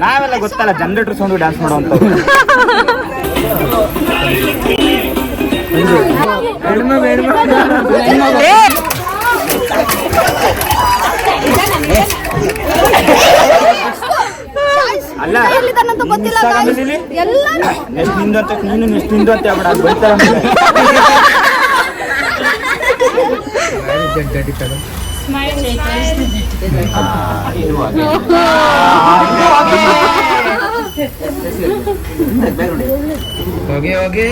ನಾವೆಲ್ಲ ಗೊತ್ತಲ್ಲ generator sound dance ಮಾಡುವಂತ ಅಲ್ಲ ನೆಕ್ಸ್ಟ್ ನಿಂದು ಅಂತ ನೀನು ನೆಕ್ಸ್ಟ್ ನಿಂದು ಅಂತ ಹೇಳ್ಬೇಡ ಅದು ಬೈತಾರ ಆಮೇಲೆ. ಆ, ಇದು ಹಾಗೆ. ಹೋಗಿ ಹೋಗಿ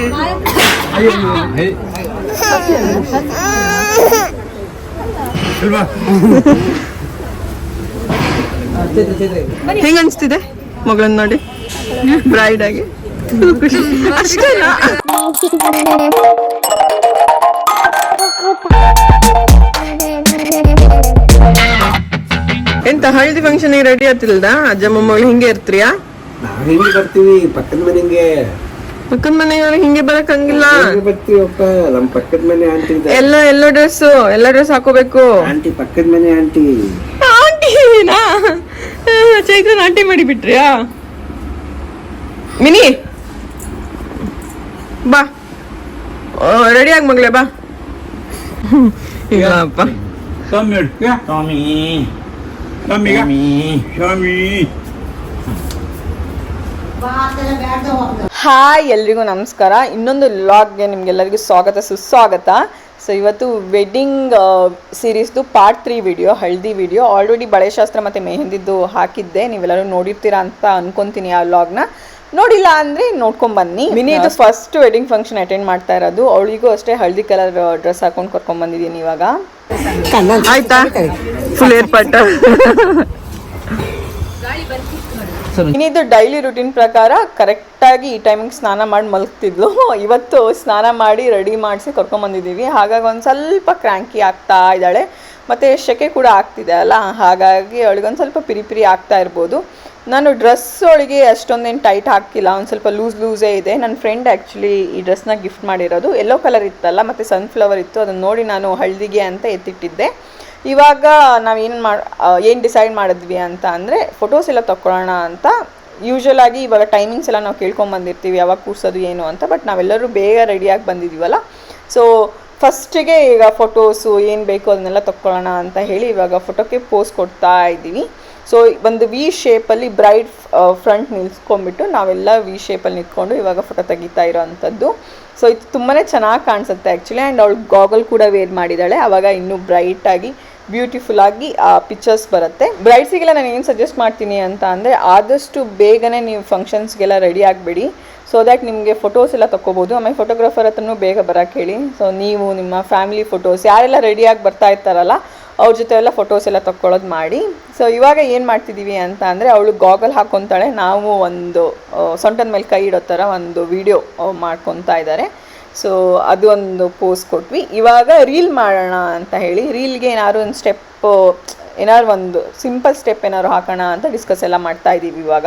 ಹೆಂಗ ಅನ್ಸ್ತಿದೆ ಮಗಳನ್ನ ನೋಡಿ ಬ್ರೈಡ್ ಆಗಿ ಖುಷಿ ಎಂತ ಹಳದಿ ಫಂಕ್ಷನ್ ರೆಡಿ ಆತಿಲ್ದ ಅಜ್ಜ ಮೊಮ್ಮಗಳು ಹಿಂಗೆ ಇರ್ತೀಯಾ? ನಾವ್ ಹಿಂಗೆ ಬರ್ತೀವಿ ಪಕ್ಕದ ಮನೆಗೆ. ಪಕ್ಕದ ಮನೆಯವ್ರು ಹಿಂಗೆ ಬರಕ್ ಹಂಗಿಲ್ಲ ಹೆಂಗೆ ಬರ್ತೀವಪ್ಪ ನಮ್ ಪಕ್ಕದ ಮನೆ ಆಂಟಿ ಎಲ್ಲ ಎಲ್ಲ ಡ್ರೆಸ್ ಎಲ್ಲ ಡ್ರೆಸ್ ಹಾಕೋಬೇಕು. ಆಂಟಿ ಪಕ್ಕದ ಮನೆ ಆಂಟಿ ಆಂಟಿ ನಾ ಚೈತ್ರ ಆಂಟಿ ಮಾಡಿ ಬಿಟ್ರಿಯಾ ಮಿನಿ ಬಾ. ರೆಡಿ ಆಗ ಮಗಳೇ ಬಾ. ಇಲ್ಲಪ್ಪ. ಸ್ವಾಮಿ ಸ್ವಾಮಿ ಸ್ವಾಮಿ ಹಾಯ್ ಎಲ್ರಿಗೂ ನಮಸ್ಕಾರ. ಇನ್ನೊಂದು ಲಾಗ್ಗೆ ನಿಮ್ಗೆಲ್ಲರಿಗೂ ಸ್ವಾಗತ ಸುಸ್ವಾಗತ. ಸೊ ಇವತ್ತು ವೆಡ್ಡಿಂಗ್ ಸೀರೀಸ್ದು ಪಾರ್ಟ್ ತ್ರೀ ವಿಡಿಯೋ ಹಳದಿ ವಿಡಿಯೋ ಆಲ್ರೆಡಿ ಬಳೆಶಾಸ್ತ್ರ ಮತ್ತು ಮೆಹಂದಿದ್ದು ಹಾಕಿದ್ದೆ. ನೀವೆಲ್ಲರೂ ನೋಡಿರ್ತೀರಾ ಅಂತ ಅನ್ಕೊಂತೀನಿ ಆ ಲಾಗ್ನ ನೋಡಿಲ್ಲ ಅಂದರೆ ನೋಡ್ಕೊಂಬನ್ನಿ. ಮಿನಿ ಇದು ಫಸ್ಟ್ ವೆಡ್ಡಿಂಗ್ ಫಂಕ್ಷನ್ ಅಟೆಂಡ್ ಮಾಡ್ತಾ ಇರೋದು. ಅವಳಿಗೂ ಅಷ್ಟೇ ಹಳದಿ ಕಲರ್ ಡ್ರೆಸ್ ಹಾಕೊಂಡು ಕರ್ಕೊಂಡ್ಬಂದಿದ್ದೀನಿ ಇವಾಗ. ಆಯ್ತಾ? ಫುಲ್ ಏರ್ಪಟ್ಟ ಇನ್ನಿದು ಡೈಲಿ ರುಟೀನ್ ಪ್ರಕಾರ ಕರೆಕ್ಟಾಗಿ ಈ ಟೈಮಿಂಗ್ ಸ್ನಾನ ಮಾಡಿ ಮಲಗ್ತಿದ್ಲು. ಇವತ್ತು ಸ್ನಾನ ಮಾಡಿ ರೆಡಿ ಮಾಡಿಸಿ ಕರ್ಕೊಂಬಂದಿದ್ದೀವಿ ಹಾಗಾಗಿ ಒಂದು ಸ್ವಲ್ಪ ಕ್ರ್ಯಾಂಕಿ ಆಗ್ತಾ ಇದ್ದಾಳೆ. ಮತ್ತು ಶೆಕೆ ಕೂಡ ಆಗ್ತಿದೆ ಅಲ್ಲ? ಹಾಗಾಗಿ ಅವಳಿಗೊಂದು ಸ್ವಲ್ಪ ಪಿರಿ ಪಿರಿ ಆಗ್ತಾ ಇರ್ಬೋದು. ನಾನು ಡ್ರೆಸ್ ಒಳಗೆ ಅಷ್ಟೊಂದೇನು ಟೈಟ್ ಹಾಕಿಲ್ಲ, ಒಂದು ಸ್ವಲ್ಪ ಲೂಸ್ ಲೂಸೇ ಇದೆ. ನನ್ನ ಫ್ರೆಂಡ್ ಆ್ಯಕ್ಚುಲಿ ಈ ಡ್ರೆಸ್ನ ಗಿಫ್ಟ್ ಮಾಡಿರೋದು. ಎಲ್ಲೋ ಕಲರ್ ಇತ್ತಲ್ಲ, ಮತ್ತು ಸನ್ಫ್ಲವರ್ ಇತ್ತು. ಅದನ್ನು ನೋಡಿ ನಾನು ಹಳದಿಗೆ ಅಂತ ಎತ್ತಿಟ್ಟಿದ್ದೆ. ಇವಾಗ ನಾವೇನು ಮಾಡಿ ಏನು ಡಿಸೈಡ್ ಮಾಡಿದ್ವಿ ಅಂತ ಅಂದರೆ ಫೋಟೋಸ್ ಎಲ್ಲ ತಗೊಳ್ಳೋಣ ಅಂತ. ಯೂಶ್ವಲ್ ಆಗಿ ಇವಾಗ ಟೈಮಿಂಗ್ಸ್ ಎಲ್ಲ ನಾವು ಕೇಳ್ಕೊಂಬಂದಿರ್ತೀವಿ ಯಾವಾಗ ಕೂರ್ಸೋದು ಏನು ಅಂತ. ಬಟ್ ನಾವೆಲ್ಲರೂ ಬೇಗ ರೆಡಿಯಾಗಿ ಬಂದಿದ್ದೀವಲ್ಲ ಸೊ ಫಸ್ಟಿಗೆ ಈಗ ಫೋಟೋಸು ಏನು ಬೇಕು ಅದನ್ನೆಲ್ಲ ತಗೊಳ್ಳೋಣ ಅಂತ ಹೇಳಿ ಇವಾಗ ಫೋಟೋಕ್ಕೆ ಪೋಸ್ ಕೊಡ್ತಾ ಇದ್ದೀವಿ. ಸೊ ಒಂದು ವಿ ಶೇಪಲ್ಲಿ ಬ್ರೈಟ್ ಫ್ರಂಟ್ ನಿಲ್ಸ್ಕೊಂಡ್ಬಿಟ್ಟು ನಾವೆಲ್ಲ ವಿ ಶೇಪಲ್ಲಿ ನಿಂತ್ಕೊಂಡು ಇವಾಗ ಫೋಟೋ ತೆಗಿತಾ ಇರೋ ಅಂಥದ್ದು ಸೊ ಇದು ತುಂಬಾ ಚೆನ್ನಾಗಿ ಕಾಣಿಸುತ್ತೆ ಆ್ಯಕ್ಚುಲಿ ಆ್ಯಂಡ್ ಅವಳು ಗಾಗಲ್ ಕೂಡ ವೇರ್ ಮಾಡಿದ್ದಾಳೆ ಆವಾಗ ಇನ್ನೂ ಬ್ರೈಟಾಗಿ ಬ್ಯೂಟಿಫುಲ್ ಆಗಿ, ಆ ಪಿಕ್ಚರ್ಸ್ ಬರುತ್ತೆ. ಬ್ರೈಡ್ಸಿಗೆಲ್ಲ ನಾನು ಏನು ಸಜೆಸ್ಟ್ ಮಾಡ್ತೀನಿ ಅಂತ ಅಂದರೆ ಆದಷ್ಟು ಬೇಗನೆ ನೀವು ಫಂಕ್ಷನ್ಸ್ಗೆಲ್ಲ ರೆಡಿ ಆಗಬೇಡಿ. ಸೊ ದ್ಯಾಟ್ ನಿಮಗೆ ಫೋಟೋಸ್ ಎಲ್ಲ ತಗೋಬೋದು ಆಮೇಲೆ ಫೋಟೋಗ್ರಾಫರ್ ಹತ್ರನೂ ಬೇಗ ಬರೋಕ್ಕೆ ಹೇಳಿ. ಸೊ ನೀವು ನಿಮ್ಮ ಫ್ಯಾಮಿಲಿ ಫೋಟೋಸ್ ಯಾರೆಲ್ಲ ರೆಡಿಯಾಗಿ ಬರ್ತಾ ಇರ್ತಾರಲ್ಲ ಅವ್ರ ಜೊತೆ ಎಲ್ಲ ಫೋಟೋಸ್ ಎಲ್ಲ ತಕ್ಕೊಳ್ಳೋದು ಮಾಡಿ. ಸೊ ಇವಾಗ ಏನು ಮಾಡ್ತಿದ್ದೀವಿ ಅಂತ ಅಂದರೆ ಅವಳು ಗಾಗಲ್ ಹಾಕ್ಕೊತಾಳೆ ನಾವು ಒಂದು ಸೊಂಟದ ಮೇಲೆ ಕೈ ಇಡೋ ಥರ ಒಂದು ವಿಡಿಯೋ ಮಾಡ್ಕೊತಾ ಇದ್ದಾರೆ. ಸೊ ಅದು ಒಂದು ಪೋಸ್ ಕೊಟ್ವಿ. ಇವಾಗ ರೀಲ್ ಮಾಡೋಣ ಅಂತ ಹೇಳಿ ರೀಲ್ಗೆ ಏನಾದ್ರು ಒಂದು ಸ್ಟೆಪ್ ಏನಾದ್ರು ಒಂದು ಸಿಂಪಲ್ ಸ್ಟೆಪ್ ಏನಾದ್ರು ಹಾಕೋಣ ಅಂತ ಡಿಸ್ಕಸ್ ಎಲ್ಲ ಮಾಡ್ತಾ ಇದ್ದೀವಿ ಇವಾಗ.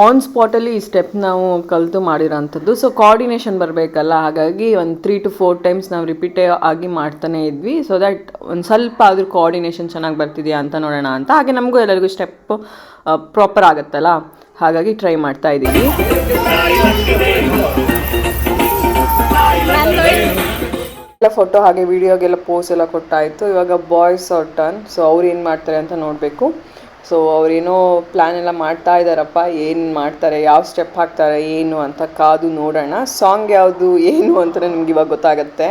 ಆನ್ ಸ್ಪಾಟಲ್ಲಿ ಈ ಸ್ಟೆಪ್ ನಾವು ಕಲಿತು ಮಾಡಿರೋಂಥದ್ದು. ಸೊ ಕೋಆರ್ಡಿನೇಷನ್ ಬರಬೇಕಲ್ಲ, ಹಾಗಾಗಿ ಒಂದು ತ್ರೀ ಟು ಫೋರ್ ಟೈಮ್ಸ್ ನಾವು ರಿಪೀಟೇ ಆಗಿ ಮಾಡ್ತಾನೆ ಇದ್ವಿ. ಸೊ ದ್ಯಾಟ್ ಒಂದು ಸ್ವಲ್ಪ ಆದರೂ ಕೋಆರ್ಡಿನೇಷನ್ ಚೆನ್ನಾಗಿ ಬರ್ತಿದೆಯಾ ಅಂತ ನೋಡೋಣ ಅಂತ. ಹಾಗೆ ನಮಗೂ ಎಲ್ಲರಿಗೂ ಸ್ಟೆಪ್ ಪ್ರಾಪರ್ ಆಗುತ್ತಲ್ಲ. ಹಾಗಾಗಿ ಟ್ರೈ ಮಾಡ್ತಾ ಇದ್ದೀವಿ. ಎಲ್ಲ ಫೋಟೋ ಹಾಗೆ ವಿಡಿಯೋಗೆಲ್ಲ ಪೋಸ್ ಎಲ್ಲ ಕೊಟ್ಟಾಯಿತು. ಇವಾಗ ಬಾಯ್ಸ್ ಟರ್ನ್ ಸೊ ಅವ್ರು ಏನು ಮಾಡ್ತಾರೆ ಅಂತ ನೋಡಬೇಕು. ಸೊ ಅವರೇನೋ ಪ್ಲ್ಯಾನ್ ಎಲ್ಲ ಮಾಡ್ತಾ ಇದ್ದಾರಪ್ಪ ಏನು ಮಾಡ್ತಾರೆ ಯಾವ ಸ್ಟೆಪ್ ಹಾಕ್ತಾರೆ ಏನು ಅಂತ ಕಾದು ನೋಡೋಣ. ಸಾಂಗ್ ಯಾವುದು ಏನು ಅಂತ ನಿಮ್ಗೆ ಇವಾಗ ಗೊತ್ತಾಗತ್ತೆ.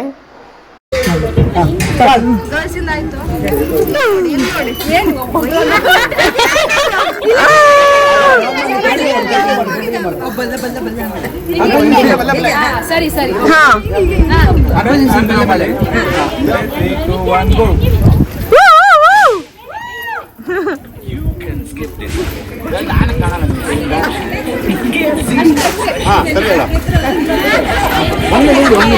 ಸರಿ ಸರಿ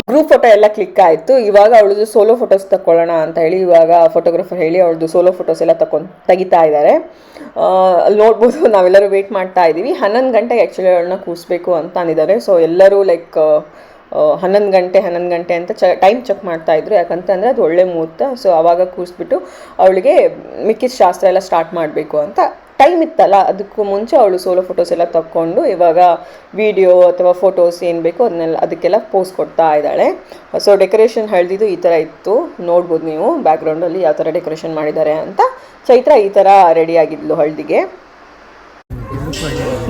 ಗ್ರೂಪ್ ಫೋಟೋ ಎಲ್ಲ ಕ್ಲಿಕ್ ಆಯಿತು. ಇವಾಗ ಅವಳದು ಸೋಲೋ ಫೋಟೋಸ್ ತಗೊಳ್ಳೋಣ ಅಂತ ಹೇಳಿ. ಇವಾಗ ಫೋಟೋಗ್ರಾಫರ್ ಹೇಳಿ ಅವಳದು ಸೋಲೋ ಫೋಟೋಸ್ ಎಲ್ಲ ತಕೊಂಡು ತೆಗಿತಾ ಇದ್ದಾರೆ ಅಲ್ಲಿ ನೋಡ್ಬೋದು, ನಾವೆಲ್ಲರೂ ವೇಟ್ ಮಾಡ್ತಾ ಇದ್ದೀವಿ. ಹನ್ನೊಂದು ಗಂಟೆಗೆ ಆ್ಯಕ್ಚುಲಿ ಅವಳನ್ನ ಕೂರಿಸ್ಬೇಕು ಅಂತ ಅಂದಿದ್ದಾರೆ. ಸೊ ಎಲ್ಲರೂ ಲೈಕ್ ಹನ್ನೊಂದು ಗಂಟೆ ಹನ್ನೊಂದು ಗಂಟೆ ಅಂತ ಚ ಟೈಮ್ ಚೆಕ್ ಮಾಡ್ತಾ ಇದ್ರು. ಯಾಕಂತಂದರೆ ಅದು ಒಳ್ಳೆ ಮುಹೂರ್ತ. ಸೊ ಆವಾಗ ಕೂರಿಸ್ಬಿಟ್ಟು ಅವಳಿಗೆ ಮಿಕ್ಕಿದ ಶಾಸ್ತ್ರ ಎಲ್ಲ ಸ್ಟಾರ್ಟ್ ಮಾಡಬೇಕು ಅಂತ ಟೈಮ್ ಇತ್ತಲ್ಲ ಅದಕ್ಕೂ ಮುಂಚೆ ಅವಳು ಸೋಲೋ ಫೋಟೋಸ್ ಎಲ್ಲ ತಕ್ಕೊಂಡು ಇವಾಗ ವಿಡಿಯೋ ಅಥವಾ ಫೋಟೋಸ್ ಏನು ಬೇಕೋ ಅದನ್ನೆಲ್ಲ ಅದಕ್ಕೆಲ್ಲ ಪೋಸ್ ಕೊಡ್ತಾ ಇದ್ದಾಳೆ. ಸೊ ಡೆಕೋರೇಷನ್ ಹಳ್ದಿದ್ದು ಈ ಥರ ಇತ್ತು. ನೋಡ್ಬೋದು ನೀವು ಬ್ಯಾಕ್ಗ್ರೌಂಡಲ್ಲಿ ಯಾವ ಥರ ಡೆಕೋರೇಷನ್ ಮಾಡಿದ್ದಾರೆ ಅಂತ. ಚೈತ್ರ ಈ ಥರ ರೆಡಿ ಆಗಿದ್ಲು ಹಳ್ದಿಗೆ.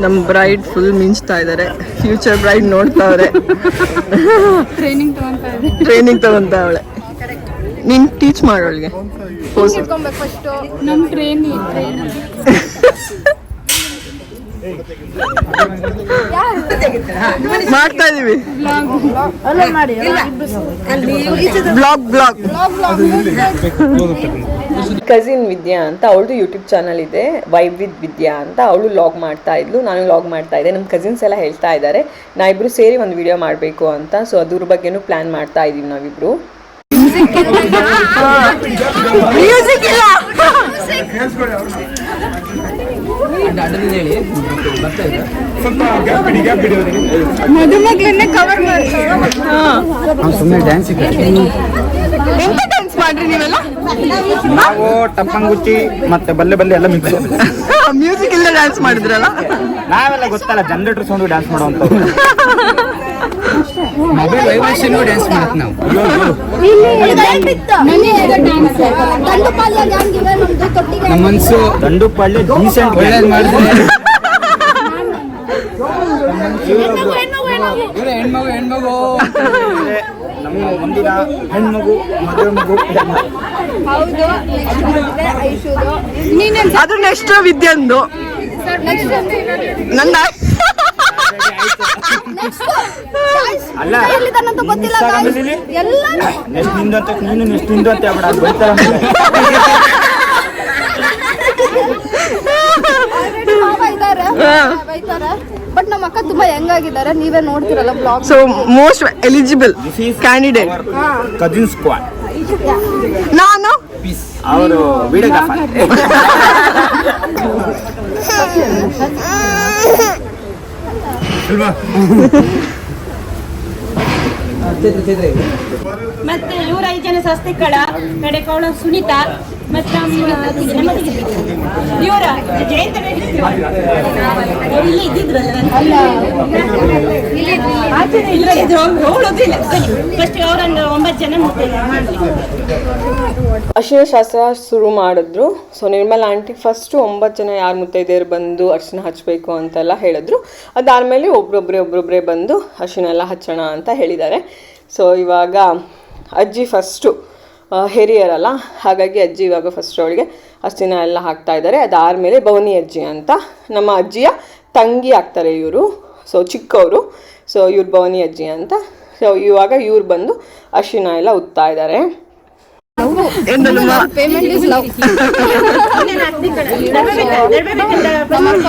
ನಮ್ಮ ಬ್ರೈಡ್ ಫುಲ್ ಮಿಂಚ್ತಾ ಇದ್ದಾರೆ ಫ್ಯೂಚರ್ ಬ್ರೈಡ್ ನೋಡ್ತಾವ್ರೆ ಟ್ರೈನಿಂಗ್ ಟ್ರೈನಿಂಗ್ ತಗೊಂತ ಅವಳೆ. ನೀನು ಟೀಚ್ ಮಾಡೋಳಿಗೆ ಫಸ್ಟ್ ನಮ್ ಟ್ರೈನ್ ಟ್ರೈನ್ ಮಾಡ್ತಾ ಇದೀವಿ ಅಲ್ಲ ಮಾಡಿ ಬ್ಲಾಗ್ ಬ್ಲಾಗ್ ಕಸಿನ್ ವಿದ್ಯಾ ಅಂತ ಅವಳದು ಯೂಟ್ಯೂಬ್ ಚಾನಲ್ ಇದೆ ವೈಬ್ ವಿತ್ ವಿದ್ಯಾ ಅಂತ ಅವಳು ಲಾಗ್ ಮಾಡ್ತಾ ಇದ್ಲು ನಾನು ಲಾಗ್ ಮಾಡ್ತಾ ಇದ್ದೆ ನಮ್ಮ ಕಸಿನ್ಸ್ ಎಲ್ಲ ಹೇಳ್ತಾ ಇದ್ದಾರೆ ನಾ ಇಬ್ರು ಸೇರಿ ಒಂದು ವಿಡಿಯೋ ಮಾಡಬೇಕು ಅಂತ. ಸೊ ಅದ್ರ ಬಗ್ಗೆನೂ ಪ್ಲಾನ್ ಮಾಡ್ತಾ ಇದೀವಿ ನಾವಿಬ್ರು ಮ್ಯೂಸಿಕ್ ಇಲ್ಲ ಮದುಮಗ್ಳನ್ನೇ ಕವರ್ ಮಾಡ್ತಾರೆ ಸುಮ್ಮನೆ ಡ್ಯಾನ್ಸ್ ಎಂತ ಡ್ಯಾನ್ಸ್ ಮಾಡ್ರಿ ನೀವೆಲ್ಲ? ನಾವು ಟಪ್ಪಂಗುಚ್ಚಿ ಮತ್ತೆ ಬಲ್ಲೆ ಬಲ್ಲೆ ಎಲ್ಲ ಮಿಕ್ಸ್ ಮ್ಯೂಸಿಕ್ ಇಲ್ಲ ಡ್ಯಾನ್ಸ್ ಮಾಡಿದ್ರಲ್ಲ? ನಾವೆಲ್ಲ ಗೊತ್ತಲ್ಲ generator sound dance ಮಾಡುವಂಥವ್ರು. Mobile vibration dance ಮಾಡಕ್ ನಾವು. ನಮ್ಮ ಮನ್ಸು ದಂಡು ಪಾಳ್ಯ ಡೀಸೆಂಟ್ ಒಳ್ಳೇದು ಮಾಡಿದ್ರೆ. ಹೆಣ್ಮಗು ಹೆಣ್ಮಗು ನಮ್ಮ ಮುಂದಿನ ಹೆಣ್ಮಗು ಮದುವೆ ಮಗು ಅದು ನೆಕ್ಸ್ಟ್ ವಿದ್ಯಂದು. ನೆಕ್ಸ್ಟ್ ನನ್ನ ಅಲ್ಲ ಎಲ್ಲಿದ್ದಾನಂತ ಗೊತ್ತಿಲ್ಲ Instagram guys. ಅಲ್ಲಿ? ಎಲ್ಲಾನು ನೆಕ್ಸ್ಟ್ ನಿಂದು ಅಂತ ನೀನು ನೆಕ್ಸ್ಟ್ ನಿಂದು ಅಂತ ಹೇಳ್ಬೇಡ ಅದು ಬೈತಾರ already ಮಾವ ಇದ್ದಾರೆ. ಬೈತಾರೆ ಬಟ್ ನಮ್ಮ ಅಕ್ಕ ತುಂಬಾ ಹೆಂಗಾಗಿದ್ದಾರೆ ನೀವೇ ನೋಡ್ತಿರಲ್ಲ blog so most eligible candidate cousin squad. ನಾನು? ಅವರು ವಿಡಿಯೋಗ್ರಾಫರ್ ಮತ್ತೆ ನೂರೈದು ಜನ ಸಸ್ತಿಕಳ ಕಡೆ ಕೌಳ ಸುನೀತಾ. ಮತ್ತೆ ಇವರ ಜಯಂತ ಇಲ್ಲಿ ಇದ್ದಿದ್ರಲ್ಲ ಇಲ್ಲ ಇದ್ರು. ಹೋಗೋದಿಲ್ಲ ಫಸ್ಟ್ ಅವರೊಂದು ಒಂಬತ್ತು ಜನ ಮತ್ತೆ ಮಾಡ್ಲಿ ಅರಿಶಿನ ಶಾಸ್ತ್ರ ಶುರು ಮಾಡಿದ್ರು. ಸೊ ನಿರ್ಮಲ್ ಆಂಟಿ ಫಸ್ಟು ಒಂಬತ್ತು ಜನ ಯಾರು ಮುತ್ತೈದೆಯರು ಬಂದು ಅರ್ಶಿನ ಹಚ್ಚಬೇಕು ಅಂತೆಲ್ಲ ಹೇಳಿದ್ರು. ಅದಾದ್ಮೇಲೆ ಒಬ್ರೊಬ್ರೆ ಒಬ್ರೊಬ್ರೆ ಬಂದು ಅರ್ಶಿನ ಎಲ್ಲ ಹಚ್ಚೋಣ ಅಂತ ಹೇಳಿದ್ದಾರೆ. ಸೊ ಇವಾಗ ಅಜ್ಜಿ ಫಸ್ಟು ಹಿರಿಯರಲ್ಲ, ಹಾಗಾಗಿ ಅಜ್ಜಿ ಇವಾಗ ಫಸ್ಟ್ ಅವಳಿಗೆ ಅಷ್ಟಿನ ಎಲ್ಲ ಹಾಕ್ತಾ ಇದ್ದಾರೆ. ಅದಾದಮೇಲೆ ಭವನಿ ಅಜ್ಜಿ ಅಂತ. ನಮ್ಮ ಅಜ್ಜಿಯ ತಂಗಿ ಆಗ್ತಾರೆ ಇವರು. ಸೊ ಚಿಕ್ಕವರು. ಸೊ ಇವ್ರು ಭವನಿ ಅಜ್ಜಿ ಅಂತ. ಸೊ ಇವಾಗ ಇವ್ರು ಬಂದು ಅಶ್ವಿನ ಎಲ್ಲ ಉತ್ತಾ ಇದ್ದಾರೆ ಪೇಮೆಂಟ್ ಇಸ್ ಲವ್ ನಮ್ಮ ಅಕ್ಕ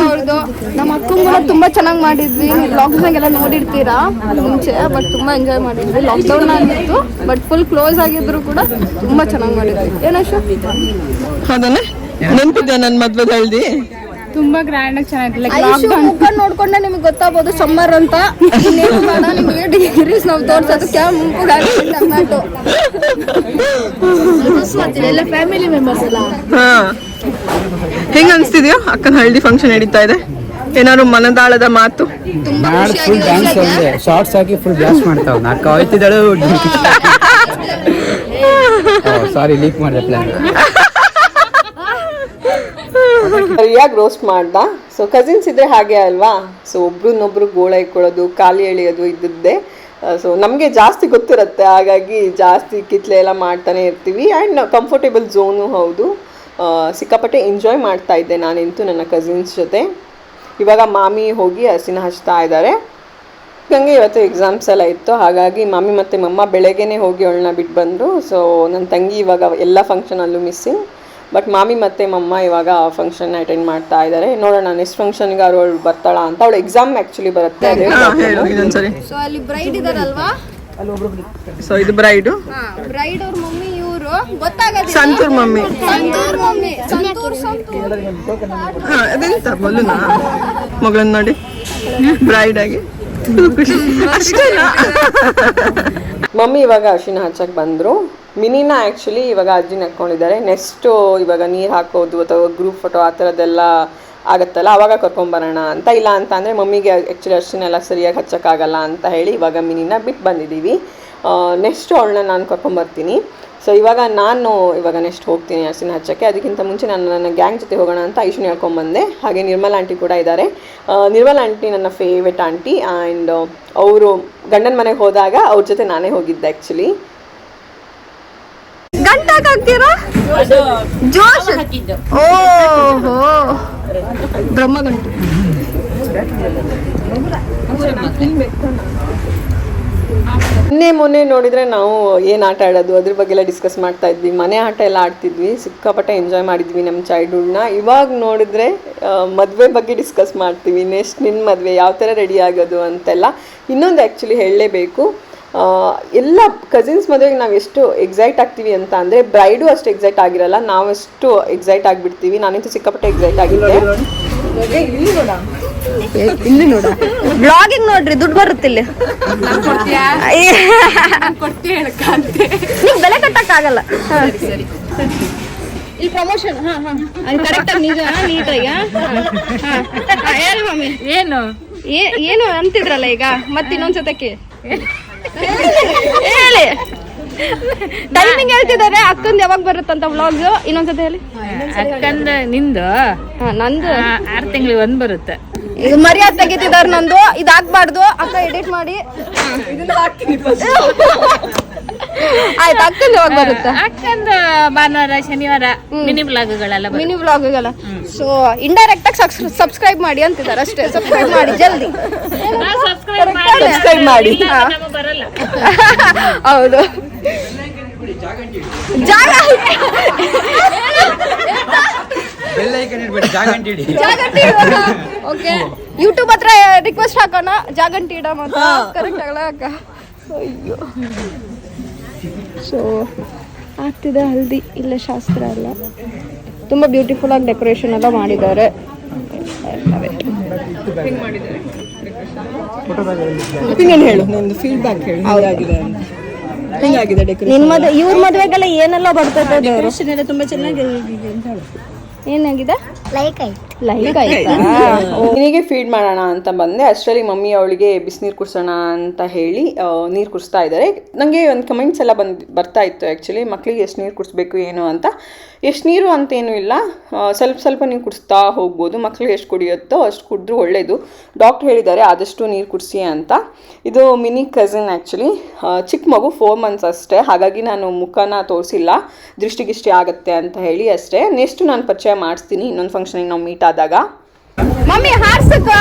ಅವ್ರದ್ದು ನಮ್ಮ ಅಕ್ಕ ಕೂಡ ತುಂಬಾ ಚೆನ್ನಾಗಿ ಮಾಡಿದ್ವಿ. ಲಾಕ್ಡೌನ್ ಎಲ್ಲ ನೋಡಿರ್ತೀರಾ? ಮುಂಚೆ ಬಟ್ ತುಂಬಾ ಎಂಜಾಯ್ ಮಾಡಿದ್ವಿ. ಲಾಕ್ಡೌನ್ ಆಗಿತ್ತು ಬಟ್ ಫುಲ್ ಕ್ಲೋಸ್ ಆಗಿದ್ರು ಕೂಡ ತುಂಬಾ ಚೆನ್ನಾಗಿ ಮಾಡಿದ್ವಿ. ಏನಶು ಹೌದನೆ ನೆನಪಿದ್ಯಾ ನನ್ನ ಮದ್ವೆ ಹಳ್ದಿ? ತುಂಬಾ ಗ್ರ್ಯಾಂಡ್ ಆಗಿ ಚೆನ್ನಾಗಿತ್ತು ಮುಖ ನೋಡ್ಕೊಂಡೆ ನಿಮ್ಗೆ ಗೊತ್ತಾಗ್ಬೋದು ಸಮ್ಮರ್ ಅಂತ. ನಿಮ್ಗೆ ಡಿಗ್ರೀಸ್ ನಾವು ತೋರ್ಸೋದು. ಕ್ಯಾ ಟೊಮ್ಯಾಟೊ ಎಲ್ಲ ಫ್ಯಾಮಿಲಿ ಮೆಂಬರ್ಸ್ ಎಲ್ಲ ಹಾ. ಹೆಂಗ ಅನ್ಸ್ತಿದ್ಯೋ? ಅಕ್ಕನ ಹಳ್ಳಿ ಫಂಕ್ಷನ್ ನಡೀತಾ ಇದೆ. ಏನಾದ್ರು ಮನದಾಳದ ಮಾತು? ನಾಳೆ ಫುಲ್ ಡ್ಯಾನ್ಸ್ ಒಂದೇ ಶಾರ್ಟ್ಸ್ ಹಾಕಿ ಫುಲ್ ಡ್ಯಾನ್ಸ್ ಮಾಡ್ತಾವ್. ನಾಲ್ಕು ಹೋಯ್ತಿದ್ದಾಳು ಸಾರಿ ಲೀಕ್ ಮಾಡಿದೆ ಪ್ಲಾನ್ ಸರಿಯಾಗಿ ರೋಸ್ಟ್ ಮಾಡ್ದ. ಸೊ ಕಸಿನ್ಸ್ ಇದ್ರೆ ಹಾಗೆ ಅಲ್ವಾ? ಸೊ ಒಬ್ರನ್ನೊಬ್ರು ಗೋಳ ಇಕ್ಕೊಳ್ಳೋದು ಖಾಲಿ ಎಳೆಯೋದು ಇದ್ದದ್ದೇ. ಸೊ ನಮಗೆ ಜಾಸ್ತಿ ಗೊತ್ತಿರುತ್ತೆ, ಹಾಗಾಗಿ ಜಾಸ್ತಿ ಕಿತ್ಲೆ ಎಲ್ಲ ಮಾಡ್ತಾನೆ ಇರ್ತೀವಿ. ಆ್ಯಂಡ್ ಕಂಫರ್ಟೇಬಲ್ ಝೋನು ಹೌದು. ಸಿಕ್ಕಾಪಟ್ಟೆ ಎಂಜಾಯ್ ಮಾಡ್ತಾ ಇದ್ದೆ ನಾನಿಂತು ನನ್ನ ಕಸಿನ್ಸ್ ಜೊತೆ. ಇವಾಗ ಮಾಮಿ ಹೋಗಿ ಹಸಿನ ಹಚ್ತಾ ಇದ್ದಾರೆ ನನಗೆ ಇವತ್ತು ಎಕ್ಸಾಮ್ಸ್ ಎಲ್ಲ ಇತ್ತು. ಹಾಗಾಗಿ ಮಾಮಿ ಮತ್ತು ಮಮ್ಮ ಬೆಳಗ್ಗೆನೇ ಹೋಗಿ ಅವಳನ್ನ ಬಿಟ್ಟು ಬಂದರು ಸೊ ನನ್ನ ತಂಗಿ ಇವಾಗ ಎಲ್ಲ ಫಂಕ್ಷನಲ್ಲೂ ಮಿಸ್ಸಿಂಗ್ ಬಟ್ ಮಾಮಿ ಮತ್ತು ಮಮ್ಮ ಇವಾಗ ಫಂಕ್ಷನ್ ಅಟೆಂಡ್ ಮಾಡ್ತಾ ಇದ್ದಾರೆ ನೋಡೋಣ ನೆಕ್ಸ್ಟ್ ಫಂಕ್ಷನ್ಗೆ ಅವ್ರು ಅವಳು ಬರ್ತಾಳ ಅಂತ. ಅವಳು ಎಕ್ಸಾಮ್ ಆ್ಯಕ್ಚುಲಿ ಬರುತ್ತೆ. ಸೊ ಅಲ್ಲಿ ಬ್ರೈಡ್ ಇದಾರಲ್ವಾ? ಸೊ ಇದು ಬ್ರೈಡು ಬ್ರೈಡ್ ಅವ್ರ ಮಮ್ಮಿ ಇವರು. ಗೊತ್ತಾಗದಿಲ್ಲ. ಸಂತೂರ್ ಮಮ್ಮಿ. ಸಂತೂರ್ ಮಮ್ಮಿ. ಸಂತೂರ್ ಸಂತೂರ್. ಹಾ ಅದೆಂತ? ಬಲೂನಾ ಮಗಳನ್ನ ನೋಡಿ. ಬ್ರೈಡ್ ಆಗಿ. ಮಮ್ಮಿ ಇವಾಗ ಅರ್ಶಿನ ಹಚ್ಚಕ್ಕೆ ಬಂದರು. ಮಿನಿನ ಆ್ಯಕ್ಚುಲಿ ಇವಾಗ ಅಜ್ಜಿನ ಹಾಕ್ಕೊಂಡಿದ್ದಾರೆ ನೆಕ್ಸ್ಟು ಇವಾಗ ನೀರು ಹಾಕೋದು ಅಥವಾ ಗ್ರೂಪ್ ಫೋಟೋ ಆ ಥರದ್ದೆಲ್ಲ ಆಗುತ್ತಲ್ಲ, ಅವಾಗ ಕರ್ಕೊಂಬರೋಣ ಅಂತ. ಇಲ್ಲ ಅಂತ ಅಂದರೆ ಮಮ್ಮಿಗೆ ಆ್ಯಕ್ಚುಲಿ ಅಷ್ಟನ್ನೆಲ್ಲ ಸರಿಯಾಗಿ ಹಚ್ಚೋಕ್ಕಾಗಲ್ಲ ಅಂತ ಹೇಳಿ ಇವಾಗ ಮಿನಿನ ಬಿಟ್ಟು ಬಂದಿದ್ದೀವಿ. ನೆಕ್ಸ್ಟ್ ಅವಳನ್ನ ನಾನು ಕರ್ಕೊಂಬರ್ತೀನಿ ಸೊ ಇವಾಗ ನಾನು ಇವಾಗ ನೆಕ್ಸ್ಟ್ ಹೋಗ್ತೀನಿ ಅರ್ಸಿನ ಹಚ್ಚಕ್ಕೆ. ಅದಕ್ಕಿಂತ ಮುಂಚೆ ನಾನು ನನ್ನ ಗ್ಯಾಂಗ್ ಜೊತೆ ಹೋಗೋಣ ಅಂತ ಐಶ್ವನ್ ಹೇಳ್ಕೊಂಬಂದೆ ಹಾಗೆ ನಿರ್ಮಲ್ ಆಂಟಿ ಕೂಡ ಇದ್ದಾರೆ. ನಿರ್ಮಲ್ ಆಂಟಿ ನನ್ನ ಫೇವ್ರೆಟ್ ಆಂಟಿ ಆ್ಯಂಡ್ ಅವರು ಗಂಡನ ಮನೆಗೆ ಹೋದಾಗ ಅವ್ರ ಜೊತೆ ನಾನೇ ಹೋಗಿದ್ದೆ ಆ್ಯಕ್ಚುಲಿ ಗಂಟಾಕ್ ಹಾಕ್ತೀರಾ ಜೋಶ್. ಓಹೋ. ಬ್ರಹ್ಮ ಗಂಟು. ಮೊನ್ನೆ ಮೊನ್ನೆ ನೋಡಿದರೆ ನಾವು ಏನು ಆಟ ಆಡೋದು ಅದ್ರ ಬಗ್ಗೆ ಎಲ್ಲ ಡಿಸ್ಕಸ್ ಮಾಡ್ತಾ ಇದ್ವಿ. ಮನೆ ಆಟ ಎಲ್ಲ ಆಡ್ತಿದ್ವಿ ಸಿಕ್ಕಾಪಟ್ಟೆ ಎಂಜಾಯ್ ಮಾಡಿದ್ವಿ ನಮ್ಮ ಚೈಲ್ಡ್ಹುಡ್ನ ಇವಾಗ ನೋಡಿದ್ರೆ ಮದುವೆ ಬಗ್ಗೆ ಡಿಸ್ಕಸ್ ಮಾಡ್ತೀವಿ. ನೆಕ್ಸ್ಟ್ ನಿನ್ನ ಮದುವೆ ಯಾವ ಥರ ರೆಡಿ ಆಗೋದು ಅಂತೆಲ್ಲ ಇನ್ನೊಂದು ಆ್ಯಕ್ಚುಲಿ ಹೇಳಲೇಬೇಕು. ಎಲ್ಲ ಕಸಿನ್ಸ್ ಮದುವೆಗೆ ನಾವು ಎಷ್ಟು ಎಕ್ಸೈಟ್ ಆಗ್ತೀವಿ ಅಂತ ಅಂದರೆ ಬ್ರೈಡು ಅಷ್ಟು ಎಕ್ಸೈಟ್ ಆಗಿರಲ್ಲ ನಾವಷ್ಟು ಎಕ್ಸೈಟ್ ಆಗಿಬಿಡ್ತೀವಿ. ನಾನಂತೂ ಸಿಕ್ಕಾಪಟ್ಟೆ ಎಕ್ಸೈಟ್ ಆಗಿದ್ದೆ. ಇಲ್ಲಿ ನೋಡ. ಬ್ಲಾಗಿಂಗ್ ನೋಡ್ರಿ ದುಡ್ಡು ಬರುತ್ತೆ ಇಲ್ಲಿ. ನಿಮ್ಗೆ ಬೆಲೆ ಕಟ್ಟಕ್ಕಾಗಲ್ಲ ಈ ಪ್ರಮೋಷನ್ ಹಾ ಹಾ. ಕರೆಕ್ಟ್ ನಿಜ ನೀಟಾಗಿ ಹೇಳಿ ಮಮ್ಮಿ ಏನು? ಏನು ಅಂತಿದ್ರಲ್ಲ ಈಗ? ಮತ್ತೆ ಇನ್ನೊಂದ್ಸತಕ್ಕೆ? ಹೇಳಿ. ಟೈಮಿಂಗ್ ಹೇಳ್ತಿದ್ದಾರೆ. ಅಕ್ಕಂದ್ ಯಾವಾಗ ಬರುತ್ತಂತ ವ್ಲಾಗ್ ಇನ್ನೊಂದ್ಸತಿ ಹೇಳಿ. ಅಕ್ಕಂದ ನಿಂದು? ಹಾ ನಂದು. ಆರು ತಿಂಗಳಿಗೆ ಒಂದ್ ಬರುತ್ತೆ. ಇದು ಮರ್ಯಾದೆ ತೆಗಿತಿದಾರ ನಂದು. ಇದು ಹಾಕ್ಬಾರ್ದು ಅಕ್ಕ ಎಡಿಟ್ ಮಾಡಿ. ಆಯ್ತು ಅಕ್ಕಂದು ಯಾವಾಗ ಬರುತ್ತೆ? ಅಕ್ಕಂದು ಭಾನುವಾರ ಶನಿವಾರ ಮಿನಿ ವ್ಲಾಗ್ಗಳೆಲ್ಲ. ಮಿನಿ ವ್ಲಾಗ್ಗೆಲ್ಲ ಸೊ ಇಂಡೈರೆಕ್ಟ್ ಆಗಿ ಸಬ್ಸ್ಕ್ರೈಬ್ ಮಾಡಿ ಅಂತಿದ್ದಾರೆ ಅಷ್ಟೇ. ಸಬ್ಸ್ಕ್ರೈಬ್ ಮಾಡಿ ಜಲ್ದಿ. ಸಬ್ಸ್ಕ್ರೈಬ್ ಮಾಡಿ. ಹೌದು. ಮಾಡಿ. ಜಾಗಂಟಿ ಓಕೆ. ಯೂಟ್ಯೂಬ್ ಹತ್ರ ರಿಕ್ವೆಸ್ಟ್ ಹಾಕೋಣ. ಜಾಗಂಟಿ ಇಡಮ್ ಅಂತ ಕರೆಕ್ಟ್ ಆಗಲ್ಲ ಅಕ್ಕ. ಅಯ್ಯೋ. ಸೊ ಆಗ್ತಿದೆ ಹಲ್ದಿ. ಇಲ್ಲ ಶಾಸ್ತ್ರ ಅಲ್ಲ. ತುಂಬ ಬ್ಯೂಟಿಫುಲ್ ಆಗಿ ಡೆಕೋರೇಷನ್ ಎಲ್ಲ ಮಾಡಿದ್ದಾರೆ. ಒಪಿನಿಯನ್ ಹೇಳು ನಿಂದು ಫೀಡ್ಬ್ಯಾಕ್ ಹೇಳು. ಹೇಗಾಗಿದೆ ಅಂತ. ಹೆಂಗಾಗಿದೆ ಡೆಕೋರೇಷನ್ ನಿನ್ ಮದ್ವೆ ಇವ್ರ ಮದುವೆಗೆಲ್ಲ ಏನೆಲ್ಲ ಬರ್ತದೆ ದೇವ್ರು ತುಂಬಾ ಚೆನ್ನಾಗಿ ಏನಾಗಿದೆ? ಲೈಕ್ ಆಯ್ತು. ಲೈಕ್ ಆಯ್ತಾ? ನಿನಗೆ ಫೀಡ್ ಮಾಡೋಣ ಅಂತ ಬಂದೆ. ಅಷ್ಟರಲ್ಲಿ ಮಮ್ಮಿ ಅವಳಿಗೆ ಬಿಸಿನೀರು ಕುಡಿಸೋಣ ಅಂತ ಹೇಳಿ ನೀರು ಕುಡಿಸ್ತಾ ಇದ್ದಾರೆ ನನಗೆ ಒಂದು ಕಮೆಂಟ್ಸ್ ಎಲ್ಲ ಬಂದ್ ಬರ್ತಾ ಇತ್ತು ಆ್ಯಕ್ಚುಲಿ ಮಕ್ಕಳಿಗೆ ಎಷ್ಟು ನೀರು ಕುಡಿಸ್ಬೇಕು ಏನು ಅಂತ. ಎಷ್ಟು ನೀರು ಅಂತೇನೂ ಇಲ್ಲ. ಸ್ವಲ್ಪ ಸ್ವಲ್ಪ ನೀವು ಕುಡಿಸ್ತಾ ಹೋಗ್ಬೋದು. ಮಕ್ಕಳಿಗೆ ಎಷ್ಟು ಕುಡಿಯುತ್ತೋ ಅಷ್ಟು ಕುಡಿದ್ರೂ ಒಳ್ಳೆಯದು ಡಾಕ್ಟ್ರ್ ಹೇಳಿದ್ದಾರೆ ಆದಷ್ಟು ನೀರು ಕುಡಿಸಿ ಅಂತ. ಇದು ಮಿನಿ ಕಸಿನ್ ಆ್ಯಕ್ಚುಲಿ ಚಿಕ್ಕ ಮಗು ಫೋರ್ ಮಂತ್ಸ್ ಅಷ್ಟೇ. ಹಾಗಾಗಿ ನಾನು ಮುಖನ ತೋರಿಸಿಲ್ಲ. ದೃಷ್ಟಿಗಿಷ್ಟಿ ಆಗುತ್ತೆ ಅಂತ ಹೇಳಿ ಅಷ್ಟೇ. ನೆಕ್ಸ್ಟ್ ನಾನು ಪರಿಚಯ ಮಾಡಿಸ್ತೀನಿ. ಇನ್ನೊಂದು ಫಂಕ್ಷನಿಗೆ ನಾವು ಮೀಟ್ ಆದಾಗ ಮಮ್ಮಿ ಹಾರ್ಸಕ್ಕೆ.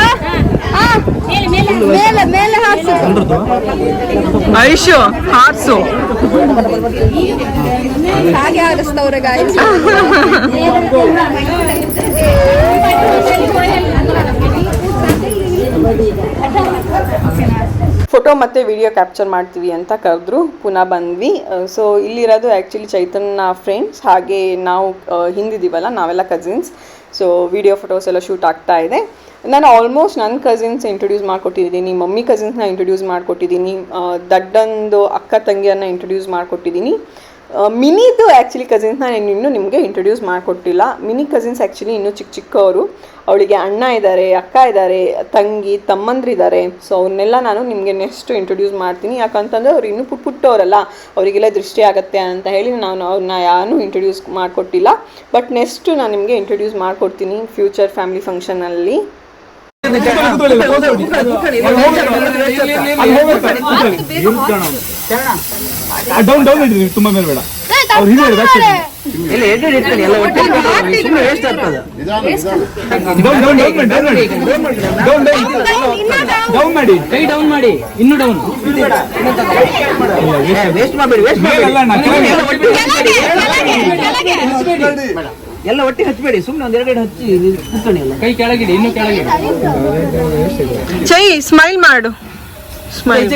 ಮೇಲೆ ಐಶು ಹಾರ್ಸು. ಹಾಗೆ ಹಾರಿಸ್ತವ್ರೆ ಗಾಯ್ಸ್ ಫೋಟೋ ಮತ್ತೆ ವಿಡಿಯೋ ಕ್ಯಾಪ್ಚರ್ ಮಾಡ್ತೀವಿ ಅಂತ ಕರೆದ್ರು ಪುನಃ ಬಂದ್ವಿ. ಸೊ ಇಲ್ಲಿರೋದು ಆ್ಯಕ್ಚುಲಿ ಚೈತನ್ಯ ಫ್ರೆಂಡ್ಸ್ ಹಾಗೆ ನಾವು ಹಿಂದಿದ್ದೀವಲ್ಲ ನಾವೆಲ್ಲ ಕಸಿನ್ಸ್ ಸೊ ವಿಡಿಯೋ ಫೋಟೋಸ್ ಎಲ್ಲ ಶೂಟ್ ಆಗ್ತಾ ಇದೆ. ನಾನು ಆಲ್ಮೋಸ್ಟ್ ನನ್ನ ಕಸಿನ್ಸ್ ಇಂಟ್ರೊಡ್ಯೂಸ್ ಮಾಡಿಕೊಟ್ಟಿದ್ದೀನಿ. ಮಮ್ಮಿ ಕಸಿನ್ಸ್ನ ಇಂಟ್ರೊಡ್ಯೂಸ್ ಮಾಡಿಕೊಟ್ಟಿದ್ದೀನಿ. ದಡ್ಡಂದು ಅಕ್ಕ ತಂಗಿಯನ್ನ ಇಂಟ್ರೊಡ್ಯೂಸ್ ಮಾಡಿಕೊಟ್ಟಿದ್ದೀನಿ. ಮಿನಿದು ಆ್ಯಕ್ಚುಲಿ ಕಸಿನ್ಸ್ನ ನಾನು ಇನ್ನೂ ನಿಮಗೆ ಇಂಟ್ರೊಡ್ಯೂಸ್ ಮಾಡಿಕೊಟ್ಟಿಲ್ಲ. ಮಿನಿ ಕಸಿನ್ಸ್ ಆ್ಯಕ್ಚುಲಿ ಇನ್ನೂ ಚಿಕ್ಕ ಚಿಕ್ಕವರು. ಅವಳಿಗೆ ಅಣ್ಣ ಇದ್ದಾರೆ ಅಕ್ಕ ಇದ್ದಾರೆ ತಂಗಿ ತಮ್ಮಂದ್ರಿದ್ದಾರೆ ಸೊ ಅವ್ರನ್ನೆಲ್ಲ ನಾನು ನಿಮಗೆ ನೆಕ್ಸ್ಟ್ ಇಂಟ್ರೊಡ್ಯೂಸ್ ಮಾಡ್ತೀನಿ. ಯಾಕಂತಂದ್ರೆ ಅವ್ರು ಇನ್ನೂ ಪುಟ್ ಪುಟ್ಟವರಲ್ಲ. ಅವರಿಗೆಲ್ಲ ದೃಷ್ಟಿ ಆಗತ್ತೆ ಅಂತ ಹೇಳಿ ನಾನು ಅವ್ರನ್ನ ಯಾರೂ ಇಂಟ್ರೊಡ್ಯೂಸ್ ಮಾಡಿಕೊಟ್ಟಿಲ್ಲ. ಬಟ್ ನೆಕ್ಸ್ಟ್ ನಾನು ನಿಮಗೆ ಇಂಟ್ರೊಡ್ಯೂಸ್ ಮಾಡಿಕೊಡ್ತೀನಿ ಫ್ಯೂಚರ್ ಫ್ಯಾಮಿಲಿ ಫಂಕ್ಷನಲ್ಲಿ ಡೌನ್ ಡೌನ್ ಇಡ್ರಿ ತುಂಬಾ ಮೇಲೆ ಬೇಡ. ಅವ್ರು ಇಲ್ಲ ಎಡ್ಡೆಡ್ ಇರ್ತಾನೆ ಎಲ್ಲ ಒಟ್ಟಿಗೆ ಸುಮ್ಮನೆ ವೇಸ್ಟ್ ಆಗ್ತದ ಡೌನ್ ಡೌನ್ ಡೌನ್ ಮಾಡಿ ಡೌನ್ ಮಾಡಿ ಕೈ ಡೌನ್ ಮಾಡಿ ಇನ್ನು ಡೌನ್ ವೇಸ್ಟ್ ಮಾಡಬೇಡಿ ವೇಸ್ಟ್ ಮಾಡಬೇಡಿ. ಎಲ್ಲ ಒಟ್ಟಿಗೆ ಹಚ್ಚಬೇಡಿ ಸುಮ್ಮನೆ ಒಂದ್ ಎರಡೆರಡು ಹಚ್ಚಿ ಕೂತ್ಕೊಳ್ಳಿ ಎಲ್ಲ ಕೈ ಕೆಳಗಿಡಿ ಇನ್ನು ಕೆಳಗಿಡಿ ಚೈ ಸ್ಮೈಲ್ ಮಾಡು ಸ್ಮೈಲ್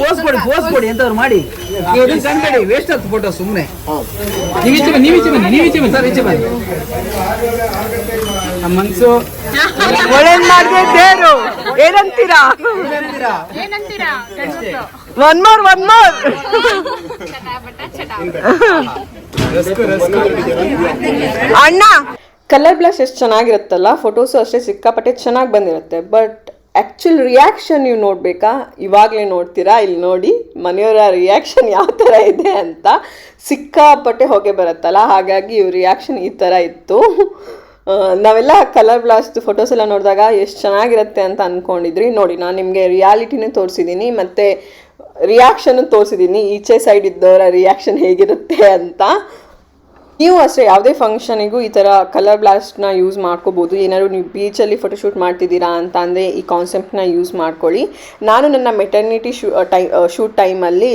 ಪೋಸ್ ಕೊಡಿ ಪೋಸ್ ಕೊಡಿ ಎಂತವ್ರು ಮಾಡಿ. ನೀವು ಅದನ್ನ ಕಂಡ್ಬೇಡಿ ವೇಸ್ಟ್ ಆಯ್ತು ಫೋಟೋ ಸುಮ್ಮನೆ ನೀವು ಈಚೆ ಬನ್ನಿ ನೀವು ಈಚೆ ಬನ್ನಿ ನೀವು ಈಚೆ ಬನ್ನಿ ಸರ್ ಈಚೆ ಬನ್ನಿ. ನಮ್ಮ ಮನ್ಸು. ಒಳ್ಳೇದ್ ಮಾಡಿದೆ ದೇವ್ರು ಏನಂತೀರಾ? ಒನ್ ಮೋರ್ ಒನ್ ಮೋರ್ ಅಣ್ಣ. ಕಲರ್ ಬ್ಲಶ್ ಎಷ್ಟು ಚೆನ್ನಾಗಿರುತ್ತಲ್ಲ? ಫೋಟೋಸು ಅಷ್ಟೇ ಸಿಕ್ಕಾಪಟ್ಟೆ ಚೆನ್ನಾಗಿ ಬಂದಿರುತ್ತೆ. ಬಟ್ ಆ್ಯಕ್ಚುಲ್ ರಿಯಾಕ್ಷನ್ ನೀವು ನೋಡಬೇಕಾ? ಇವಾಗಲೇ ನೋಡ್ತೀರಾ? ಇಲ್ಲಿ ನೋಡಿ, ಮನೆಯವರ ರಿಯಾಕ್ಷನ್ ಯಾವ ಥರ ಇದೆ ಅಂತ ಸಿಕ್ಕಾಪಟ್ಟೆ ಹೊಗೆ ಬರುತ್ತಲ್ಲ, ಹಾಗಾಗಿ ಇವ್ರ ರಿಯಾಕ್ಷನ್ ಈ ಥರ ಇತ್ತು. ನಾವೆಲ್ಲ ಕಲರ್ ಬ್ಲಾಸ್ಟ್ ಫೋಟೋಸ್ ಎಲ್ಲ ನೋಡಿದಾಗ ಎಷ್ಟು ಚೆನ್ನಾಗಿರುತ್ತೆ ಅಂತ ಅಂದ್ಕೊಂಡಿದ್ರಿ ನೋಡಿ, ನಾನು ನಿಮಗೆ ರಿಯಾಲಿಟಿನೇ ತೋರಿಸಿದ್ದೀನಿ ಮತ್ತು ರಿಯಾಕ್ಷನ್ನು ತೋರಿಸಿದ್ದೀನಿ ಈಚೆ ಸೈಡ್ ಇದ್ದವರ ರಿಯಾಕ್ಷನ್ ಹೇಗಿರುತ್ತೆ ಅಂತ. ನೀವು ಅಷ್ಟೇ ಯಾವುದೇ ಫಂಕ್ಷನಿಗೂ ಈ ಥರ ಕಲರ್ ಬ್ಲಾಸ್ಟ್ನ ಯೂಸ್ ಮಾಡ್ಕೋಬೋದು. ಏನಾದ್ರು ನೀವು ಬೀಚಲ್ಲಿ ಫೋಟೋಶೂಟ್ ಮಾಡ್ತಿದ್ದೀರಾ ಅಂತ ಅಂದರೆ ಈ ಕಾನ್ಸೆಪ್ಟ್ನ ಯೂಸ್ ಮಾಡ್ಕೊಳ್ಳಿ. ನಾನು ನನ್ನ ಮೆಟರ್ನಿಟಿ ಶೂ ಟೈ ಶೂಟ್ ಟೈಮಲ್ಲಿ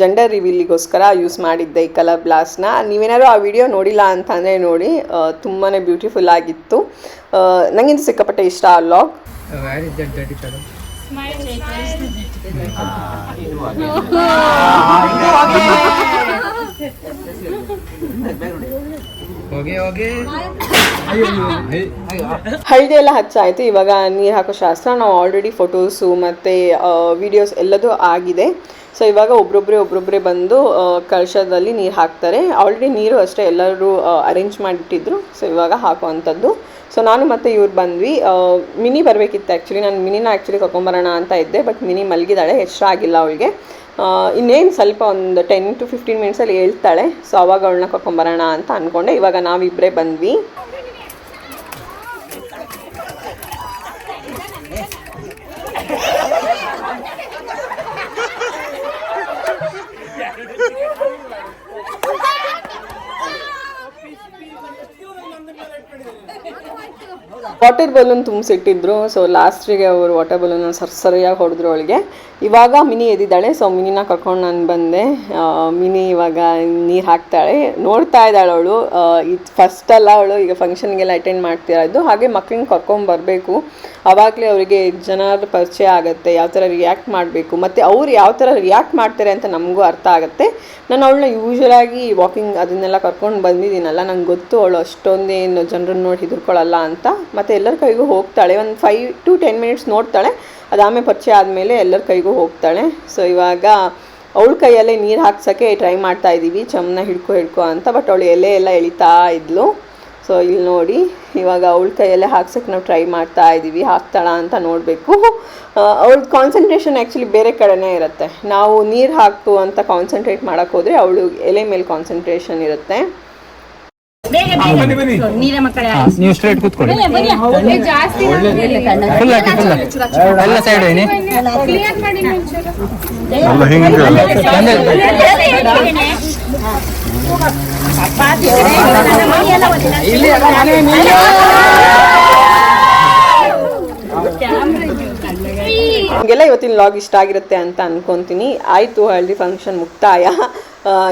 ಜೆಂಡರ್ ರಿವೀಲಿಗೋಸ್ಕರ ಯೂಸ್ ಮಾಡಿದ್ದೆ ಈ ಕಲರ್ ಬ್ಲಾಸ್ಟ್ನ ನೀವೇನಾದ್ರು ಆ ವಿಡಿಯೋ ನೋಡಿಲ್ಲ ಅಂತ ಅಂದರೆ ನೋಡಿ ತುಂಬಾ ಬ್ಯೂಟಿಫುಲ್ ಆಗಿತ್ತು. ನನಗಿಂತ ಸಿಕ್ಕಾಪಟ್ಟೆ ಇಷ್ಟ ಆ ಲಾಗ್ ಹೋಗಿ ಹೋಗಿ ಹಳದಿ ಎಲ್ಲ ಹಚ್ಚಾಯಿತು, ಇವಾಗ ನೀರು ಹಾಕೋ ಶಾಸ್ತ್ರ. ನಾವು ಆಲ್ರೆಡಿ ಫೋಟೋಸು ಮತ್ತು ವಿಡಿಯೋಸ್ ಎಲ್ಲದೂ ಆಗಿದೆ. ಸೊ ಇವಾಗ ಒಬ್ರೊಬ್ಬರೇ ಒಬ್ರೊಬ್ಬರೇ ಬಂದು ಕಳಶದಲ್ಲಿ ನೀರು ಹಾಕ್ತಾರೆ. ಆಲ್ರೆಡಿ ನೀರು ಅಷ್ಟೇ ಎಲ್ಲರೂ ಅರೇಂಜ್ ಮಾಡಿಟ್ಟಿದ್ರು. ಸೊ ಇವಾಗ ಹಾಕುವಂಥದ್ದು. ಸೊ ನಾನು ಮತ್ತು ಇವ್ರು ಬಂದ್ವಿ. ಮಿನಿ ಬರಬೇಕಿತ್ತು ಆ್ಯಕ್ಚುಲಿ ನಾನು ಮಿನಿನ ಆ್ಯಕ್ಚುಲಿ ಕರ್ಕೊಂಬರೋಣ ಅಂತ ಇದ್ದೆ ಬಟ್ ಮಿನಿ ಮಲಗಿದಾಳೆ ಆಗಿಲ್ಲ ಅವಳಿಗೆ. ಇನ್ನೇನು ಸ್ವಲ್ಪ ಒಂದು ಟೆನ್ ಟು ಫಿಫ್ಟೀನ್ ಮಿನಿಟ್ಸಲ್ಲಿ ಹೇಳ್ತಾಳೆ. ಸೊ ಅವಾಗ ಅವಳನ್ನ ಕರ್ಕೊಂಬರೋಣ ಅಂತ ಅಂದ್ಕೊಂಡೆ ಇವಾಗ ನಾವಿಬ್ಬರೇ ಬಂದ್ವಿ. Water balloon ತುಂಬಿಸಿಟ್ಟಿದ್ರು. ಸೊ ಲಾಸ್ಟಿಗೆ ಅವರು ವಾಟರ್ ಬಲೂನ್ ಸರಿಯಾಗಿ ಹೊಡೆದ್ರು ಅವಳಿಗೆ. ಇವಾಗ ಮಿನಿ ಎದ್ದಿದ್ದಾಳೆ. ಸೊ ಮಿನಿನ ಕರ್ಕೊಂಡು ನಾನು ಬಂದೆ. ಮಿನಿ ಇವಾಗ ನೀರು ಹಾಕ್ತಾಳೆ. ನೋಡ್ತಾ ಇದ್ದಾಳೆ ಅವಳು. ಇದು ಫಸ್ಟ್ ಅಲ್ಲ ಅವಳು. ಈಗ ಫಂಕ್ಷನ್ಗೆಲ್ಲ ಅಟೆಂಡ್ ಮಾಡ್ತಿರೋದು ಹಾಗೆ ಮಕ್ಕಳಿಗೆ ಕರ್ಕೊಂಡು ಬರಬೇಕು. ಆವಾಗಲೇ ಅವರಿಗೆ ಜನರ ಪರಿಚಯ ಆಗುತ್ತೆ. ಯಾವ ಥರ ರಿಯಾಕ್ಟ್ ಮಾಡಬೇಕು. ಮತ್ತು ಅವ್ರು ಯಾವ ಥರ ರಿಯಾಕ್ಟ್ ಮಾಡ್ತಾರೆ ಅಂತ ನಮಗೂ ಅರ್ಥ ಆಗುತ್ತೆ. ನಾನು ಅವಳನ್ನ ಯೂಶ್ವಲಾಗಿ ವಾಕಿಂಗ್ ಅದನ್ನೆಲ್ಲ ಕರ್ಕೊಂಡು ಬಂದಿದ್ದೀನಲ್ಲ. ನಂಗೆ ಗೊತ್ತು ಅವಳು ಅಷ್ಟೊಂದೇನು ಜನರನ್ನು ನೋಡಿ ಹೆದರ್ಕೊಳ್ಳಲ್ಲ ಅಂತ. ಮತ್ತು ಎಲ್ಲರ ಕೈಗೂ ಹೋಗ್ತಾಳೆ. ಒಂದು ಫೈವ್ ಟು ಟೆನ್ ಮಿನಿಟ್ಸ್ ನೋಡ್ತಾಳೆ. ಅದಾದಮೇಲೆ ಪರಿಚಯ ಆದಮೇಲೆ ಎಲ್ಲರ ಕೈಗೂ ಹೋಗ್ತಾಳೆ. ಸೊ ಇವಾಗ ಅವಳ ಕೈಯಲ್ಲೇ ನೀರು ಹಾಕ್ಸೋಕ್ಕೆ ಟ್ರೈ ಮಾಡ್ತಾ ಇದ್ದೀವಿ ಚಮ್ನ ಹಿಡ್ಕೊ ಹಿಡ್ಕೊ ಅಂತ ಬಟ್ ಅವಳು ಎಲೆ ಎಲ್ಲ ಎಳಿತಾ ಇದ್ಲು. ಸೊ ಇಲ್ಲಿ ನೋಡಿ, ಇವಾಗ ಅವಳ ಕೈಯಲ್ಲೇ ಹಾಕ್ಸೋಕ್ಕೆ ನಾವು ಟ್ರೈ ಮಾಡ್ತಾ ಇದ್ದೀವಿ ಹಾಕ್ತಾಳ ಅಂತ ನೋಡಬೇಕು. ಅವಳ ಕಾನ್ಸಂಟ್ರೇಷನ್ ಆ್ಯಕ್ಚುಲಿ ಬೇರೆ ಕಡೆನೇ ಇರುತ್ತೆ. ನಾವು ನೀರು ಹಾಕು ಅಂತ ಕಾನ್ಸಂಟ್ರೇಟ್ ಮಾಡೋಕ್ಕೋದ್ರೆ ಅವಳು ಎಲೆ ಮೇಲೆ ಕಾನ್ಸಂಟ್ರೇಷನ್ ಇರುತ್ತೆ. ಬನ್ನಿ ಬನ್ನಿ. ನೀರ ಮಕ್ಕಳ. ನೀವು ಸ್ಟ್ರೇಟ್ ಕೂತ್ಕೊಳ್ಳಿ. ಜಾಸ್ತಿ ಫುಲ್ ಹಾಕಿ ಫುಲ್ ಹಾಕಿ ಎಲ್ಲ ಸೈಡ್ ಏನಿ ಕ್ಲಿಯರ್ ಮಾಡಿ ನಿಮಗೆಲ್ಲ ಇವತ್ತಿನ ಲಾಗ್ ಇಷ್ಟ ಆಗಿರುತ್ತೆ ಅಂತ ಅನ್ಕೊಂತೀನಿ. ಆಯಿತು ಹಳದಿ ಫಂಕ್ಷನ್ ಮುಕ್ತಾಯ.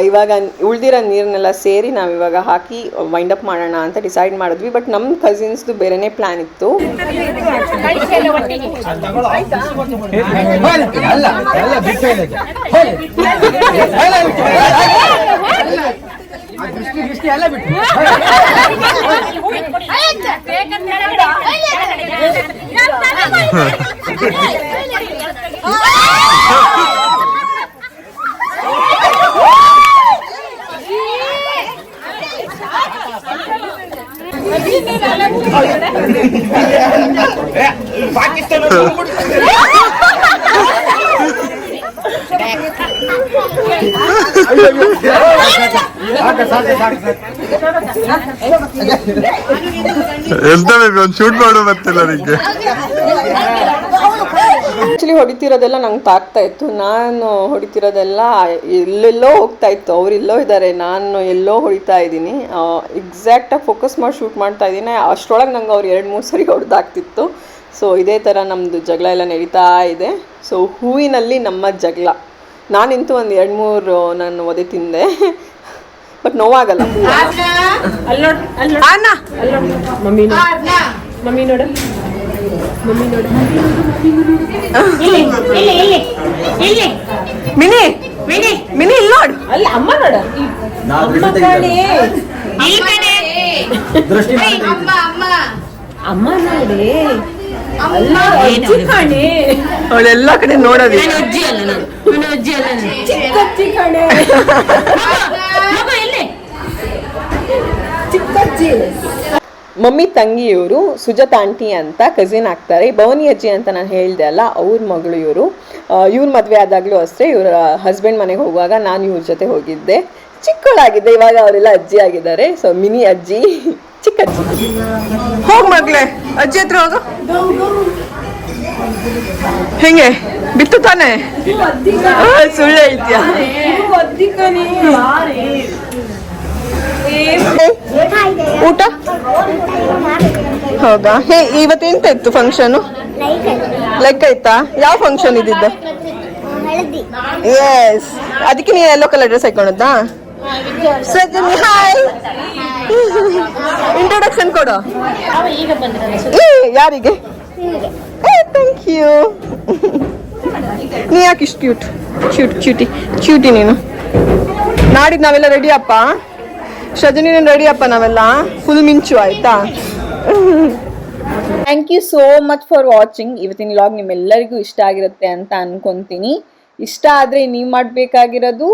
ಇವಾಗ ಉಳ್ದಿರೋ ನೀರನ್ನೆಲ್ಲ ಸೇರಿ ನಾವು ಇವಾಗ ಹಾಕಿ ವೈಂಡ್ ಅಪ್ ಮಾಡೋಣ ಅಂತ ಡಿಸೈಡ್ ಮಾಡಿದ್ವಿ ಬಟ್ ನಮ್ಮ ಕಸಿನ್ಸ್ದು ಬೇರೆನೇ ಪ್ಲ್ಯಾನ್ ಇತ್ತು ಅಲ್ಲ ಎಲ್ಲ ಬಿಟ್ಟು ಹೇಳಿದ್ದು ದೃಷ್ಟಿ ದೃಷ್ಟಿ ಎಲ್ಲ ಬಿಟ್ಟು ಪಾಕಿಸ್ತಾನ ಎಂತ ಒಂದು ಶೂಟ್ ಮಾಡೋ ಬರ್ತಿಲ್ಲ ನಿಮಗೆ ಆ್ಯಕ್ಚುಲಿ ಹೊಡಿತಿರೋದೆಲ್ಲ ನಂಗೆ ತಾಕ್ತಾ ಇತ್ತು. ನಾನು ಹೊಡಿತಿರೋದೆಲ್ಲ ಎಲ್ಲೆಲ್ಲೋ ಹೋಗ್ತಾ ಇತ್ತು. ಅವರೆಲ್ಲೋ ಇದ್ದಾರೆ ನಾನು ಎಲ್ಲೋ ಹೊಡಿತಾ ಇದ್ದೀನಿ. ಎಕ್ಸಾಕ್ಟಾಗಿ ಫೋಕಸ್ ಮಾಡಿ ಶೂಟ್ ಮಾಡ್ತಾ ಇದ್ದೀನಿ. ಅಷ್ಟರೊಳಗೆ ನಂಗೆ ಅವ್ರು ಎರಡು, ಮೂರು ಸರಿ ಹೊಡೆದಾಗ್ತಿತ್ತು. ಸೊ ಇದೇ ಥರ ನಮ್ಮದು ಜಗಳ ಎಲ್ಲ ನಡೀತಾ ಇದೆ. ಸೊ ಹೂವಿನಲ್ಲಿ ನಮ್ಮ ಜಗಳ. ನಾನಿಂತೂ ಒಂದು ಎರಡು ಮೂರು ನಾನು ಒದೆ ತಿಂದೆ. ಬಟ್ ನೋವಾಗಲ್ಲ ಮಮ್ಮಿ ಮಮ್ಮಿ ನೋಡು. ಮಮ್ಮಿ ಇಲ್ಲಿ ಇಲ್ಲಿ ಇಲ್ಲಿ ಮಿನಿ ಮಿನಿ. ಮಿನಿ ಇಲ್ಲಿ ನೋಡು. ಅಲ್ಲಿ ಅಮ್ಮ ನೋಡು. ಅಮ್ಮ ನೋಡಿ. ಅವಳೆಲ್ಲ ಕಡೆ ನೋಡೋದು ನಾನು ಅಜ್ಜಿ ಅಲ್ಲ ನಾನು. ನಾನು ಅಜ್ಜಿ ಅಲ್ಲ ಚಿಕ್ಕ ಅಜ್ಜಿ ಕಣೆ. ಮಗ ಎಲ್ಲಿ? ಚಿಕ್ಕ ಅಜ್ಜಿ. ಮಮ್ಮಿ ತಂಗಿಯವರು ಸುಜಾತ ಆಂಟಿ ಅಂತ ಕಸಿನ್ ಆಗ್ತಾರೆ. ಭವನಿ ಅಜ್ಜಿ ಅಂತ ನಾನು ಹೇಳಿದೆ ಅಲ್ಲ ಅವ್ರ ಮಗಳು ಇವರು. ಇವ್ರ ಮದುವೆ ಆದಾಗಲೂ ಅಷ್ಟೇ ಇವರ ಹಸ್ಬೆಂಡ್ ಮನೆಗೆ ಹೋಗುವಾಗ ನಾನು ಇವ್ರ ಜೊತೆ ಹೋಗಿದ್ದೆ. ಚಿಕ್ಕವಳಾಗಿದ್ದೆ ಇವಾಗ ಅವರೆಲ್ಲ ಅಜ್ಜಿ ಆಗಿದ್ದಾರೆ. ಸೊ ಮಿನಿ ಅಜ್ಜಿ. ಚಿಕ್ಕ ಅಜ್ಜಿ ಹೋಗ್ ಮಗ್ಲೆ ಅಜ್ಜಿ ಹತ್ರ ಹೋಗು. ಹೆಂಗೆ? ಬಿತ್ತು ತಾನೆ? ಸುಳ್ಳು ಹೇಳ್ತೀಯ? ಊಟ? ಹೌದಾ? ಹೇ ಇವತ್ತು ಎಂತ ಇತ್ತು ಫಂಕ್ಷನ್ ಲೆಕ್ಕ ಇತ್ತಾ? ಯಾವ ಫಂಕ್ಷನ್ ಇದ್ದಿದ್ದು? ಎಸ್ ಅದಕ್ಕೆ ನೀನು ಎಲ್ಲೋ ಕಲರ್ ಡ್ರೆಸ್ ಹಾಕೊಂಡದ್ದಾ? ಸಜ್ಜನಿ ಹಾಯ್ ಇಂಟ್ರೊಡಕ್ಷನ್ ಕೊಡು. ಏ, ಯಾರಿಗೆ? ಥ್ಯಾಂಕ್ ಯು ನೀ ಯಾಕೆ ಇಷ್ಟು ಕ್ಯೂಟ್ ಕ್ಯೂಟ್ ಕ್ಯೂಟಿ ಕ್ಯೂಟಿ ನೀನು. ನಾಡಿದ್ದು ನಾವೆಲ್ಲ ರೆಡಿ ಅಪ್ಪ? ಸಜನಿ ರೆಡಿ ಅಪ್ಪ ನಾವೆಲ್ಲ? ಫುಲ್ ಮಿಂಚು, ಆಯ್ತಾ? Thank you so much for watching ಇವತ್ತಿನ ಲಾಗ್ ನಿಮ್ಮೆಲ್ಲರಿಗೂ ಇಷ್ಟ ಆಗಿರುತ್ತೆ ಅಂತ ಅನ್ಕೊಂತೀನಿ. ಇಷ್ಟ ಆದರೆ ನೀವು ಮಾಡಬೇಕಾಗಿರೋದು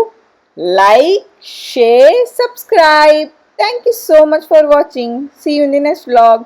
like, share, subscribe. Thank you so much for watching. See you in the next vlog.